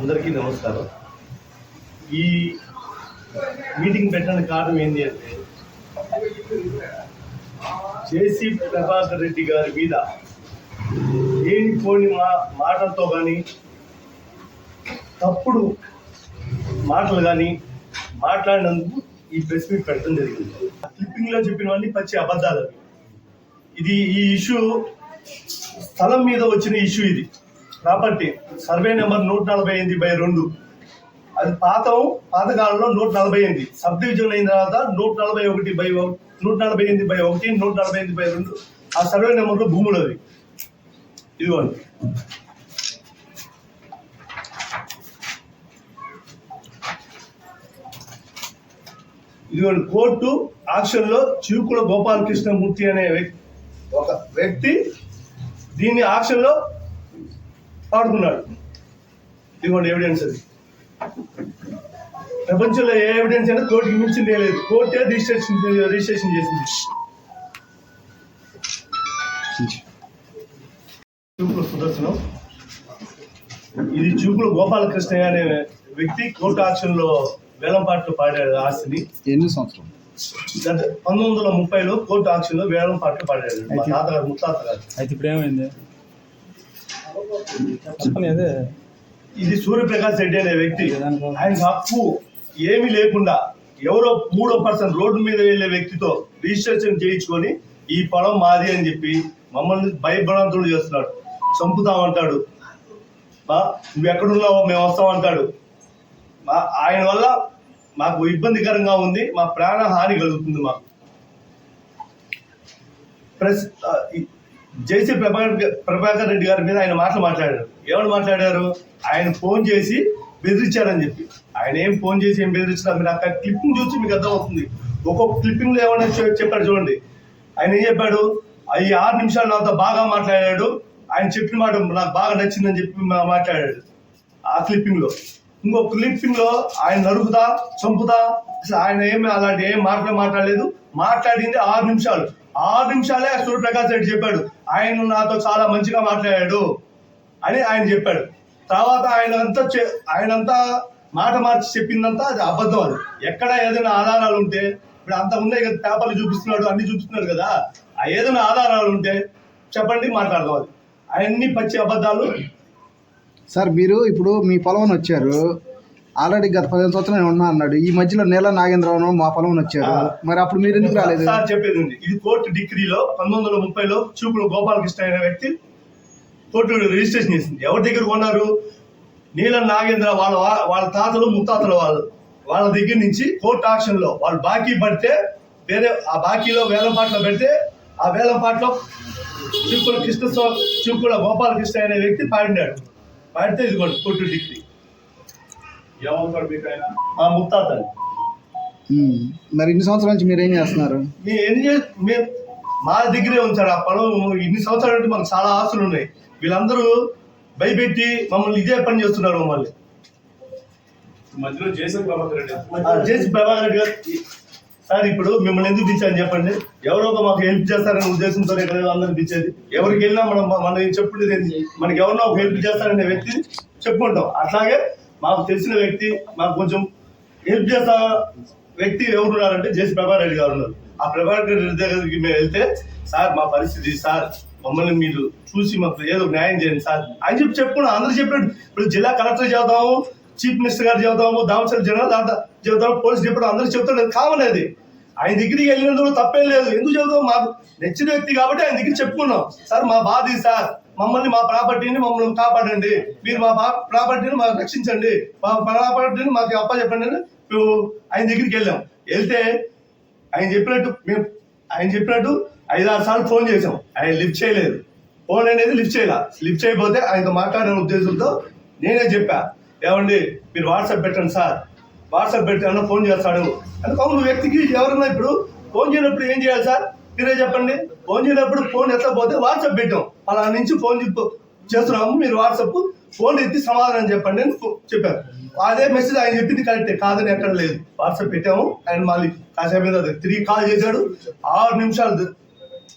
అందరికీ నమస్కారం. ఈ మీటింగ్ పెట్టడానికి కారణం ఏంటి అంటే జేసీ ప్రభాకర్ రెడ్డి గారి మీద లేనిపోని మా మాటలతో కానీ తప్పుడు మాటలు కానీ మాట్లాడినందుకు ఈ ప్రెస్ మీట్ పెట్టడం జరిగింది. క్లిప్పింగ్లో చెప్పినవన్నీ పచ్చి అబద్ధాలు ఇది ఈ ఇష్యూ స్థలం మీద వచ్చిన ఇష్యూ ఇది. ప్రాపర్టీ సర్వే నెంబర్ నూట నలభై ఎనిమిది బై రెండు. అది పాతం పాతకాలంలో నూట నలభై ఎనిమిది. సబ్ డివిజన్ అయిన తర్వాత నూట నలభై ఒకటి బై నూట నలభై ఎనిమిది బై ఒకటి నూట నలభై ఎనిమిది బై రెండు. ఆ సర్వే నెంబర్లో భూములు అవి ఇదిగోండి. ఇదిగోండి. కోర్టు ఆక్షన్లో చివుకుల గోపాలకృష్ణమూర్తి అనే వ్యక్తి ఒక వ్యక్తి దీన్ని ఆక్షన్లో పాడుకున్నాడు. ఇదిగోండి ఎవిడెన్స్ అది. ప్రపంచంలో ఏ ఎవిడెన్స్ అయినా కోర్టుకి మించిందే లేదు కోర్టే రిజిస్ట్రేషన్ రిజిస్ట్రేషన్ చేసింది. చూపుల సుదర్శనం. ఇది చూపుల గోపాలకృష్ణయ్య అనే వ్యక్తి కోర్టు ఆక్షన్లో వేలంపాట్లు పాడాడు ఆస్తిని. ఎన్ని సంవత్సరం గత పంతొమ్మిది వందల ముప్పైలో కోర్టు ఆక్షన్లో వేలం పాటలు పాడాడు. మా తాతగారు ముత్తాత గారు అయితే ఇప్పుడు ఏమైంది? ఇది సూర్యప్రకాష్ రెడ్డి అనే వ్యక్తి. ఆయన హక్కు ఏమీ లేకుండా ఎవరో మూడో పర్సన్ రోడ్డు మీద వెళ్ళే వ్యక్తితో రిజిస్ట్రేషన్ చేయించుకొని ఈ పొలం మాది అని చెప్పి మమ్మల్ని భయభ్రాంతులు చేస్తున్నాడు. చంపుతామంటాడు. బా నువ్వు ఎక్కడున్నావో మేము వస్తామంటాడు. మా ఆయన వల్ల మాకు ఇబ్బందికరంగా ఉంది మా ప్రాణ హాని కలుగుతుంది మాకు. ప్రెస్ జేసీ ప్రభాకర్ ప్రభాకర్ రెడ్డి గారి మీద ఆయన మాటలు మాట్లాడారు. ఏమని మాట్లాడారు? ఆయన ఫోన్ చేసి బెదిరించారని చెప్పి. ఆయన ఏం ఫోన్ చేసి ఏం బెదిరించారు మీరు అక్కడ క్లిప్పింగ్ చూసి మీకు అర్థమవుతుంది. ఒక్కొక్క క్లిప్పింగ్లో ఏమన్నా చెప్పాడు చూడండి. ఆయన ఏం చెప్పాడు? ఈ ఆరు నిమిషాలు నాతో బాగా మాట్లాడాడు. ఆయన చెప్పిన మాట నాకు బాగా నచ్చిందని చెప్పి మాట్లాడాడు. ఆ క్లిప్పింగ్లో. ఇంకొక ఇంకో ఆయన నరుకుతా చంపుతా. ఆయన ఏమి అలాంటి ఏం మాటలు మాట్లాడలేదు. మాట్లాడింది ఆరు నిమిషాలు. ఆరు నిమిషాలే సూర్యప్రకాష్ రెడ్డి చెప్పాడు. ఆయన నాతో చాలా మంచిగా మాట్లాడాడు అని ఆయన చెప్పాడు. తర్వాత ఆయన అంతా ఆయనంతా మాట మార్చి చెప్పిందంతా అది అబద్ధం అది. ఎక్కడ ఏదైనా ఆధారాలు ఉంటే ఇప్పుడు అంత ఉన్నాయి కదా పేపర్లు చూపిస్తున్నాడు అన్ని చూపిస్తున్నాడు కదా ఆ ఏదైనా ఆధారాలు ఉంటే చెప్పండి మాట్లాడదాం అది. అవన్నీ పచ్చి అబద్ధాలు. సార్ మీరు ఇప్పుడు మీ పొలం వచ్చారు ఆల్రెడీ గత పదిహేను సంవత్సరాలు నేను ఉన్నా అన్నాడు. ఈ మధ్యలో నేల నాగేంద్రరావు మా పొలం వచ్చారు. మరి అప్పుడు మీరు ఎందుకు రాలేదు? సార్ చెప్పేది ఉంది. ఇది కోర్టు డిగ్రీలో పంతొమ్మిది వందల ముప్పైలో చూపులు గోపాలకృష్ణ అనే వ్యక్తి కోర్టు రిజిస్ట్రేషన్ చేసింది. ఎవరి దగ్గర కొన్నారు? నీలం నాగేంద్ర వాళ్ళ వాళ్ళ తాతలు ముత్తాతలు వాళ్ళు. వాళ్ళ దగ్గర నుంచి కోర్టు ఆక్షన్లో వాళ్ళు బాకీ పడితే వేరే ఆ బాకీలో వేలంపాట్లో పెడితే ఆ వేలంపాట్లో చిక్కుల కృష్ణ చిక్కుల గోపాలకృష్ణ అనే వ్యక్తి పాడినాడు పాడితే ఇదిగోండి కోర్టు డిగ్రీ. ఏమవుతాడు మీకు ఆయన. మరి ఇన్ని సంవత్సరాల నుంచి మీరు ఏం చేస్తున్నారు? మేము ఎన్ని చే- మేము మా దగ్గరే ఉంచారు ఆ పొలం ఇన్ని సంవత్సరాల నుండి మాకు చాలా ఆస్తులు ఉన్నాయి. వీళ్ళందరూ భయపెట్టి మమ్మల్ని ఇదే పని చేస్తున్నారు మమ్మల్ని. మధ్యలో ప్రభాకర్ రెడ్డి జేసీ ప్రభాకర్ రెడ్డి గారు సార్ ఇప్పుడు మిమ్మల్ని ఎందుకు పిలిచాను చెప్పండి. ఎవరో ఒక మాకు హెల్ప్ చేస్తారనే ఉద్దేశంతో ఇక్కడ అందరిని పిలిచేది. ఎవరికి వెళ్ళినా మనం మనం చెప్పుండేది ఏంటి? మనకి ఎవరినో ఒక హెల్ప్ చేస్తారనే వ్యక్తి చెప్పుకుంటాం. అట్లాగే మాకు తెలిసిన వ్యక్తి మాకు కొంచెం హెల్ప్ చేస్తా వ్యక్తి ఎవరు ఉన్నారంటే జేసీ ప్రభాకర్ రెడ్డి గారు ఉన్నారు. ఆ ప్రభాకర్ రెడ్డి దగ్గరికి మేము వెళ్తే సార్ మా పరిస్థితి సార్ మమ్మల్ని మీరు చూసి మాకు ఏదో న్యాయం చేయండి సార్. అని చెప్పి చెప్పుకున్నాం. అందరూ చెప్పాడు ఇప్పుడు జిల్లా కలెక్టర్ చెబుతాము చీఫ్ మినిస్టర్ గారు చెబుతాము దామసరి జనరల్ దాంట్లో చెబుతాము పోలీస్ డిపార్ట్మెంట్ అందరూ చెప్తాడు కామన్ అది. ఆయన దగ్గరికి వెళ్ళినందుకు తప్పేం లేదు. ఎందుకు చెబుతాం మాకు? నచ్చిన వ్యక్తి కాబట్టి ఆయన దగ్గర చెప్పుకున్నాం. సార్ మా బాధ ఇది సార్. మమ్మల్ని మా ప్రాపర్టీని మమ్మల్ని కాపాడండి. మీరు మా ప్రాపర్టీని మాకు రక్షించండి. మా ప్రాపర్టీని మాకు అప్ప చెప్పండి అని మేము ఆయన దగ్గరికి వెళ్ళాం. వెళ్తే ఆయన చెప్పినట్టు మేము ఆయన చెప్పినట్టు ఐదారు సార్లు ఫోన్ చేసాం ఆయన లిఫ్ట్ చేయలేదు. ఫోన్ అనేది లిఫ్ట్ చేయాల. లిఫ్ట్ చేయకపోతే ఆయనతో మాట్లాడే ఉద్దేశంతో నేనే చెప్పా. ఏమండి మీరు వాట్సాప్ పెట్టండి సార్. వాట్సాప్ పెట్టాను ఫోన్ చేస్తాడు. అంటే అవును వ్యక్తికి ఎవరన్నా ఇప్పుడు ఫోన్ చేయనప్పుడు ఏం చేయాలి సార్? మీరే చెప్పండి. ఫోన్ చేయనప్పుడు ఫోన్ ఎత్తకపోతే వాట్సాప్ పెట్టాం. అలా నుంచి ఫోన్ చేస్తున్నాము మీరు వాట్సాప్ ఫోన్ ఎత్తి సమాధానం చెప్పండి అని చెప్పారు. అదే మెసేజ్ ఆయన చెప్పింది కరెక్టే కాదని ఎక్కడ లేదు. వాట్సాప్ పెట్టాము ఆయన మళ్ళీ కాసేపు మీద తిరిగి కాల్ చేశాడు. ఆరు నిమిషాలు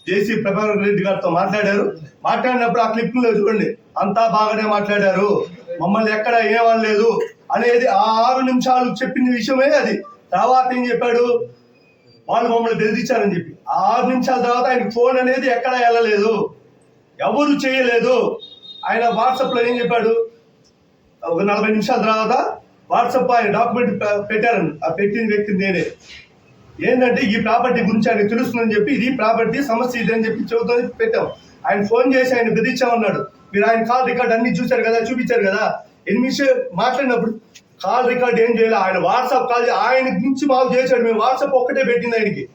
జేసీ ప్రభాకర్ రెడ్డి గారితో మాట్లాడారు. మాట్లాడినప్పుడు ఆ క్లిప్లో చూడండి అంతా బాగానే మాట్లాడారు. మమ్మల్ని ఎక్కడ ఏమనలేదు అనేది ఆ ఆరు నిమిషాలు చెప్పిన విషయమే అది. తర్వాత ఏం చెప్పాడు? వాళ్ళు మమ్మల్ని బెదిరించారని చెప్పి. ఆరు నిమిషాల తర్వాత ఆయనకి ఫోన్ అనేది ఎక్కడ వెళ్ళలేదు. ఎవరు చేయలేదు. ఆయన వాట్సాప్లో ఏం చెప్పాడు? ఒక నలభై నిమిషాల తర్వాత వాట్సాప్ ఆయన డాక్యుమెంట్ పెట్టారని. ఆ పెట్టిన వ్యక్తి నేనే. ఏంటంటే ఈ ప్రాపర్టీ గురించి ఆయన తెలుస్తుందని చెప్పి ఇది ప్రాపర్టీ సమస్య ఇది అని చెప్పి చెబుతుంది పెట్టాం. ఆయన ఫోన్ చేసి ఆయన బెదిరించామన్నాడు. మీరు ఆయన కాల్ రికార్డ్ అన్ని చూశారు కదా చూపించారు కదా. ఎనిమిది మాట్లాడినప్పుడు కాల్ రికార్డ్ ఏం చేయాలి. ఆయన వాట్సాప్ కాల్ ఆయన గురించి మాకు చేశాడు. మేము వాట్సాప్ ఒక్కటే పెట్టింది ఆయనకి.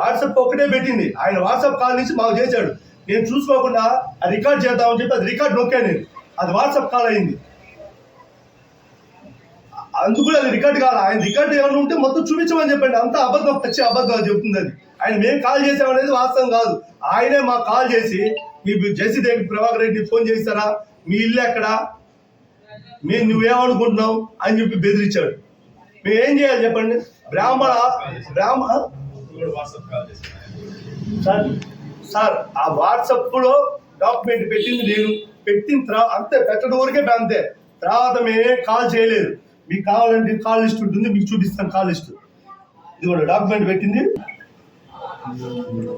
వాట్సాప్ ఒకటే పెట్టింది. ఆయన వాట్సాప్ కాల్ నుంచి మాకు చేశాడు. నేను చూసుకోకుండా అది రికార్డ్ చేద్దామని చెప్పి అది రికార్డ్ నొక్కాను నేను. అది వాట్సాప్ కాల్ అయింది. అందుకు కూడా అది రికార్డ్ కాదు. ఆయన రికార్డ్ ఏమైనా ఉంటే మొత్తం చూపించమని చెప్పండి. అంత అబద్ధం పచ్చి అబద్ధం చెప్తుంది అది. ఆయన మేము కాల్ చేసామనేది వాస్తవం కాదు. ఆయనే మాకు కాల్ చేసి మీ జెసి దేవి ప్రభాకర్ రెడ్డి ఫోన్ చేస్తారా మీ ఇల్లు ఎక్కడ? మేము నువ్వేమనుకుంటున్నావు? అని చెప్పి బెదిరించాడు. మేము ఏం చేయాలి చెప్పండి? బ్రాహ్మణ బ్రాహ్మణ కూడా వాట్సాప్ కాల్ చేశాను సార్ సార్ ఆ వాట్సాప్లో డాక్యుమెంట్ పెట్టింది నేను. పెట్టిన తర్వాత అంతే పెట్టడం వరకే అంతే. తర్వాత మేమే కాల్ చేయలేదు. మీకు కావాలంటే కాల్ లిస్ట్ ఉంటుంది మీకు చూపిస్తాను కాల్ లిస్ట్. ఇదిగోండి డాక్యుమెంట్ పెట్టింది.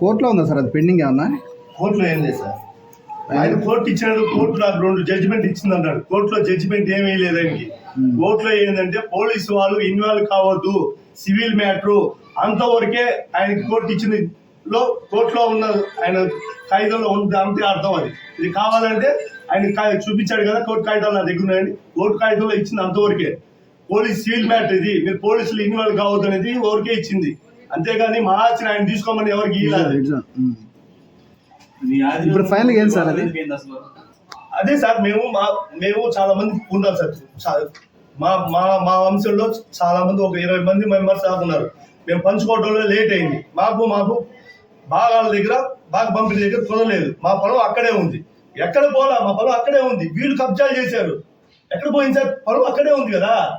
కోర్టులో ఉందా సార్? అది పెండింగ్ ఏమన్నా? కోర్టులో ఏం లేదు సార్. ఆయన కోర్టు ఇచ్చినాడు కోర్టు నాకు రెండు జడ్జిమెంట్ ఇచ్చింది అన్నాడు కోర్టులో జడ్జిమెంట్ ఏమీ లేదు ఆయనకి కోర్టులో ఏంటంటే పోలీసు వాళ్ళు ఇన్వాల్వ్ కావద్దు. సివిల్ మ్యాటర్ అంతవరకే ఆయనకి కోర్టు ఇచ్చింది లో కోర్టులో ఉన్న ఆయన కాగితంలో ఉంది అంతే అర్థం అది. ఇది కావాలంటే ఆయన కా- చూపించాడు కదా కోర్టు కాగితాలు నా దగ్గర ఉన్నాయండి కోర్టు కాగితంలో ఇచ్చింది అంతవరకే. పోలీస్ సివిల్ మ్యాటర్ ఇది. మీరు పోలీసులు ఇన్వాల్వ్ కావద్దు అనేది ఊరికే ఇచ్చింది. అంతేగాని మా ఆస్తిని ఆయన తీసుకోమని ఎవరికి. ఇప్పుడు final ఏం సార్ అది? సార్ మేము మా మేము చాలా మంది ఉన్నాం సార్. మా మా మా వంశంలో చాలా మంది ఒక ఇరవై మంది మెంబర్స్ దాకా ఉన్నారు. మేము పంచుకోవడంలో లేట్ అయింది. మాకు మాకు భాగాల దగ్గర బాగా పంపిణీ దగ్గర కుదరలేదు మా పొలం అక్కడే ఉంది. ఎక్కడ పోలా? మా పొలం అక్కడే ఉంది. వీళ్ళు కబ్జాలు చేశారు. ఎక్కడ పోయింది సార్? పొలం అక్కడే ఉంది కదా.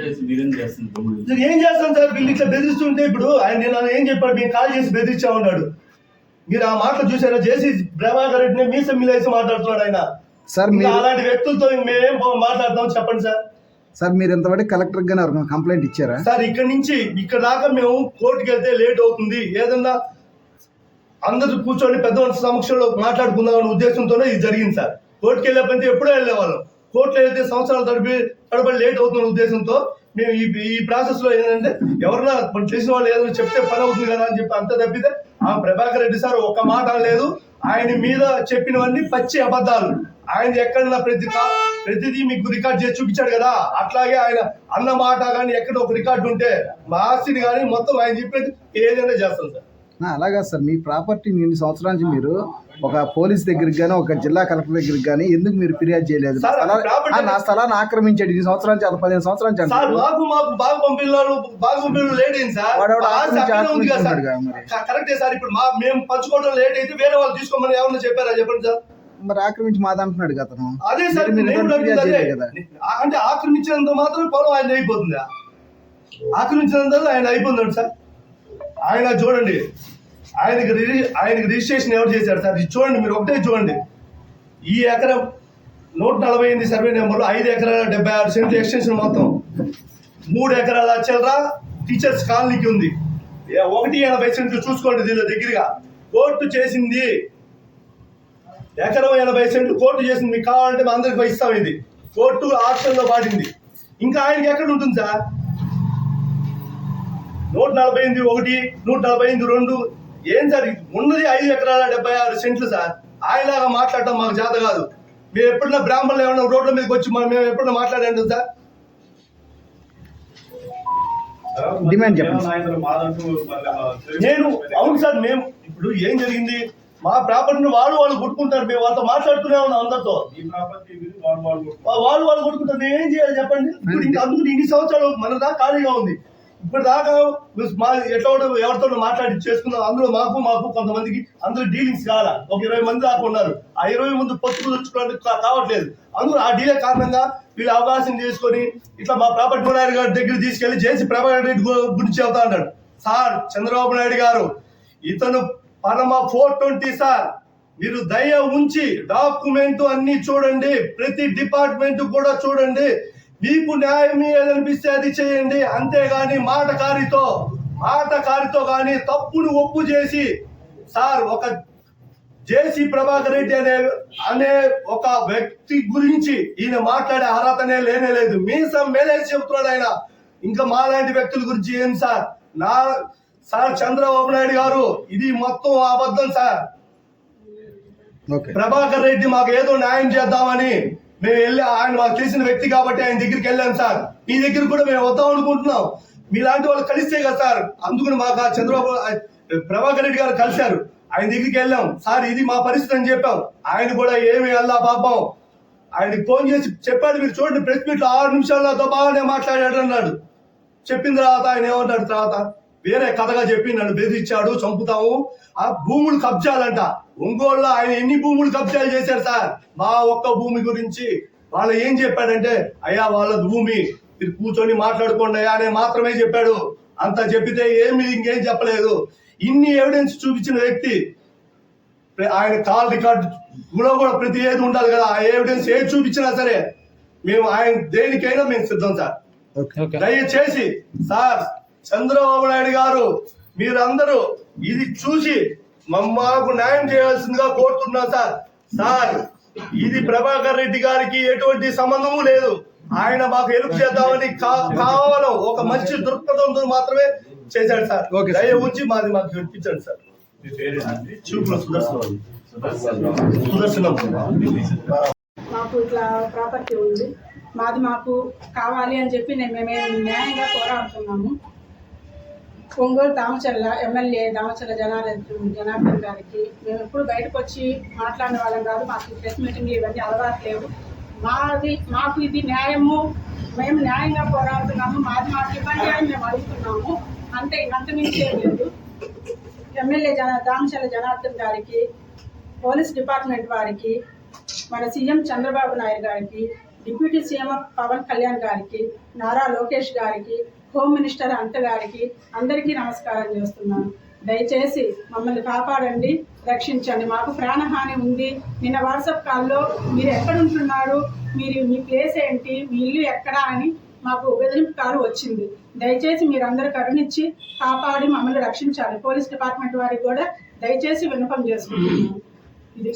చేసి ఏం చేస్తాం సార్? వీళ్ళు ఇట్లా బెదిరిస్తుంటే ఇప్పుడు ఆయన నేను ఏం చెప్పాడు? మేము కాల్ చేసి బెదిరించా ఉన్నాడు. మీరు ఆ మాటలు చూసారా? జేసీ ప్రభాకర్ రెడ్డిని మీసం మిలేసి మాట్లాడుతున్నాడు ఆయన. సార్ అలాంటి వ్యక్తులతో మేమేం పో- మాట్లాడతాం చెప్పండి సార్? సార్ మీరు ఇంతవరకు కలెక్టర్ గానే కంప్లైంట్ ఇచ్చారా? సార్ ఇక్కడ నుంచి ఇక్కడ దాకా మేము కోర్టుకి వెళ్తే లేట్ అవుతుంది. ఏదన్నా అందరూ కూర్చొని పెద్ద సమక్షంలో మాట్లాడుకుందాం అనే ఉద్దేశంతోనే ఇది జరిగింది సార్. కోర్టుకి వెళ్ళకపోతే ఎప్పుడో వెళ్ళేవాళ్ళం. కోర్టులో వెళ్తే సంవత్సరాలు తడిపి తడబడి లేట్ అవుతున్న ఉద్దేశంతో మేము ఈ ఈ ప్రాసెస్లో ఏంటంటే ఎవరన్నా మనం తెలిసిన వాళ్ళు ఏదైనా చెప్తే పని అవుతుంది కదా అని చెప్పి అంత తప్పితే ఆ ప్రభాకర్ రెడ్డి సార్ ఒక్క మాట లేదు ఆయన మీద చెప్పినవన్నీ పచ్చి అబద్ధాలు. ఆయన ఎక్కడన్నా ప్రతి ప్రతిదీ మీకు రికార్డ్ చేసి చూపించాడు కదా. అట్లాగే ఆయన అన్న మాట కానీ ఎక్కడ ఒక రికార్డు ఉంటే మా ఆస్తిని కానీ మొత్తం ఆయన చెప్పేది ఏదైనా చేస్తాం సార్. అలాగా సార్. మీ ప్రాపర్టీని ఇన్ని సంవత్సరాల నుంచి మీరు ఒక పోలీస్ దగ్గరికి కానీ ఒక జిల్లా కలెక్టర్ దగ్గరికి కానీ ఎందుకు మీరు ఫిర్యాదు చేయలేదు? నా ప్రాపర్టీ- స్థలాన్ని ఆక్రమించాడు. ఇన్ని సంవత్సరాల నుంచి పదిహేను సంవత్సరాల నుంచి కరెక్టే సార్. ఇప్పుడు మా మేము పంచుకోవడం లేట్ అయితే వేరే వాళ్ళు తీసుకోమని ఏమన్నా చెప్పారా? చెప్పండి సార్. మరి ఆక్రమించి మాదంటున్నాడు కదా అతను. అదే సార్ మీరు నేను ఎటువంటి అడిగింది ఫిర్యాదు అదే. చేయలేదు కదా అంటే ఆక్రమించినంత మాత్రం పొలం ఆయన అయిపోతుందా? ఆక్రమించినంత ఆయన అయిపోతుంది సార్. ఆయన చూడండి. ఆయనకి రిజి- ఆయనకి రిజిస్ట్రేషన్ ఎవరు చేశారు సార్? ఇది చూడండి మీరు ఒకటే చూడండి. ఈ ఎకరం నూట నలభై ఎనిమిది సర్వే నెంబర్లో ఐదు ఎకరాల డెబ్బై ఆరు సెంట్లు ఎక్స్టెన్షన్ మొత్తం. మూడు ఎకరాల చిల్లర టీచర్స్ కాలనీకి ఉంది. ఏ- ఒకటి ఎనభై సెంట్లు చూసుకోండి దీనిలో దగ్గరగా. కోర్టు చేసింది ఎకరం ఎనభై సెంట్లు కోర్టు చేసింది మీకు కావాలంటే మా అందరికి ఇస్తాం ఇది కోర్టు ఆప్షన్లో పాటింది. ఇంకా ఆయనకి ఎక్కడ ఉంటుంది సార్? నూట నలభై ఎనిమిది ఒకటి నూట నలభై ఎనిమిది రెండు. ఏం సార్? ఉన్నది ఐదు ఎకరాల డెబ్బై ఆరు సెంట్లు సార్. ఆయనలాగా మాట్లాడటం మాకు చేత కాదు. మేము ఎప్పుడన్నా బ్రాహ్మణులు ఏమన్నా రోడ్ల మీదకి వచ్చి మనం మేము ఎప్పుడన్నా మాట్లాడాను సార్? డిమాండ్ చెప్పండి. నేను అవును సార్ మేము ఇప్పుడు ఏం జరిగింది? మా ప్రాపర్టీని వాళ్ళు వాళ్ళు కొట్టుకుంటారు. మేము వాళ్ళతో మాట్లాడుతూనే ఉన్నాం అందరితో. వాళ్ళు వాళ్ళు కొట్టుకుంటారు. నేను ఏం చేయాలి చెప్పండి? ఇప్పుడు ఇంకా అందుకు ఇన్ని సంవత్సరాలు మన దాకా ఖాళీగా ఉంది. ఇప్పుడు దాకా మా ఎట్లా ఎవరితో మాట్లాడి చేసుకున్నాం అందులో మాకు మాకు కొంతమందికి అందులో డీలింగ్స్ కావాల ఒక ఇరవై మంది దాకా ఉన్నారు. ఆ ఇరవై మంది పొత్తు తెచ్చుకోవడానికి కావట్లేదు. అందులో ఆ డీలే కారణంగా వీళ్ళు అవకాశం చేసుకొని ఇట్లా మా ప్రాపర్టీ నాయుడు గారి దగ్గర తీసుకెళ్ళి చేసి ప్రభాకర్ రెడ్డి గురించి చెబుతా అన్నాడు. సార్ చంద్రబాబు నాయుడు గారు ఇతను పనమా ఫోర్ ట్వంటీ సార్. మీరు దయ ఉంచి డాక్యుమెంట్ అన్ని చూడండి ప్రతి డిపార్ట్మెంట్ కూడా చూడండి. మీకు న్యాయం ఏదనిపిస్తే అది చేయండి. అంతేగాని మాటకారితో మాటకారితో కానీ తప్పును ఒప్పు చేసి సార్ ఒక జేసీ ప్రభాకర్ రెడ్డి అనే అనే ఒక వ్యక్తి గురించి ఈయన మాట్లాడే అర్హతనే లేనే లేదు. మీసం మేలేసి చెబుతున్నాడు ఆయన. ఇంకా మాలాంటి వ్యక్తుల గురించి ఏం సార్? నా సార్ చంద్రబాబు నాయుడు గారు ఇది మొత్తం అబద్ధం సార్. ఓకే. ప్రభాకర్ రెడ్డి మాకు ఏదో న్యాయం చేద్దామని మేము వెళ్ళి ఆయన మాకు తెలిసిన వ్యక్తి కాబట్టి ఆయన దగ్గరికి వెళ్ళాం సార్. మీ దగ్గర కూడా మేము వద్దాం అనుకుంటున్నాం. మీలాంటి వాళ్ళు కలిస్తే కదా సార్. అందుకని మాకు ఆ చంద్రబాబు ప్రభాకర్ రెడ్డి గారు కలిశారు. ఆయన దగ్గరికి వెళ్ళాం. సార్ ఇది మా పరిస్థితి అని చెప్పాం. ఆయన కూడా ఏమి వెళ్ళా పాపం. ఆయనకి ఫోన్ చేసి చెప్పాడు మీరు చూడండి ప్రెస్ మీట్లో ఆరు నిమిషాల్లో బాగానే మాట్లాడాడు అన్నాడు. చెప్పిన తర్వాత ఆయన ఏమంటాడు తర్వాత? వేరే కథగా చెప్పి నన్ను బెదిరించాడు చంపుతాము. ఆ భూములు కబ్జాలంట. ఒంగోలులో ఆయన ఎన్ని భూములు కబ్జాలు చేశారు సార్? మా ఒక్క భూమి గురించి. వాళ్ళు ఏం చెప్పాడంటే అయ్యా వాళ్ళ భూమి. మీరు కూర్చొని మాట్లాడుకోండి అయ్యా అని మాత్రమే చెప్పాడు. అంత చెప్పితే ఏమి ఇంకేం చెప్పలేదు. ఇన్ని ఎవిడెన్స్ చూపించిన వ్యక్తి ఆయన కాల్ రికార్డు కూడా కూడా ప్రతి ఏది ఉండాలి కదా. ఆ ఎవిడెన్స్ ఏది చూపించినా సరే మేము ఆయన దేనికైనా మేము సిద్ధం సార్. ఓకే. దయచేసి సార్ చంద్రబాబు నాయుడు గారు మీరందరూ ఇది చూసి మాకు న్యాయం చేయాల్సిందిగా కోరుతున్నా సార్. సార్ ఇది ప్రభాకర్ రెడ్డి గారికి ఎటువంటి సంబంధము లేదు. ఆయన మాకు హెల్ప్ చేద్దామని కా- కావాలం. ఒక మంచి దృక్పథంతో మాత్రమే చేశాడు సార్. దయ ఉంచి మాది మాకు చూపించండి సార్. చూపుల సుదర్శనం. సుదర్శన్. సుదర్శనం. మాకు ఇట్లా ప్రాపర్టీ ఉంది. మాది మాకు కావాలి అని చెప్పి నేను మేము న్యాయంగా పోరాడుతున్నాము ఒంగోలు దామచల్ల ఎమ్మెల్యే దామచల్ల జనార్దన్ జనార్దన్ గారికి మేము ఎప్పుడు బయటకు వచ్చి మాట్లాడిన వాళ్ళం కాదు మాకు ప్రెస్ మీటింగ్లు ఇవన్నీ అలవాటు లేవు. మాది మాకు ఇది న్యాయము. మేము న్యాయంగా పోరాడుతున్నాము మాది మాకు ఇవ్వండి అని మేము అడుగుతున్నాము. అంతే అంతమించి ఏం లేదు. ఎమ్మెల్యే జన దామచల్ల జనార్దన్ గారికి పోలీస్ డిపార్ట్మెంట్ వారికి మన సీఎం చంద్రబాబు నాయుడు గారికి డిప్యూటీ సీఎం పవన్ కళ్యాణ్ గారికి నారా లోకేష్ గారికి హోమ్ మినిస్టర్ అంతగారికి అందరికీ నమస్కారం చేస్తున్నాను. దయచేసి మమ్మల్ని కాపాడండి రక్షించండి. మాకు ప్రాణహాని ఉంది. నిన్న వాట్సాప్ కాల్లో మీరు ఎక్కడుంటున్నారు? మీరు మీ ప్లేస్ ఏంటి? మీ ఇల్లు ఎక్కడ అని మాకు బెదిరింపు కాలు వచ్చింది. దయచేసి మీరందరూ కరుణించి కాపాడి మమ్మల్ని రక్షించాలి. పోలీస్ డిపార్ట్మెంట్ వారికి కూడా దయచేసి విన్నపం చేసుకుంటున్నాను. ఇది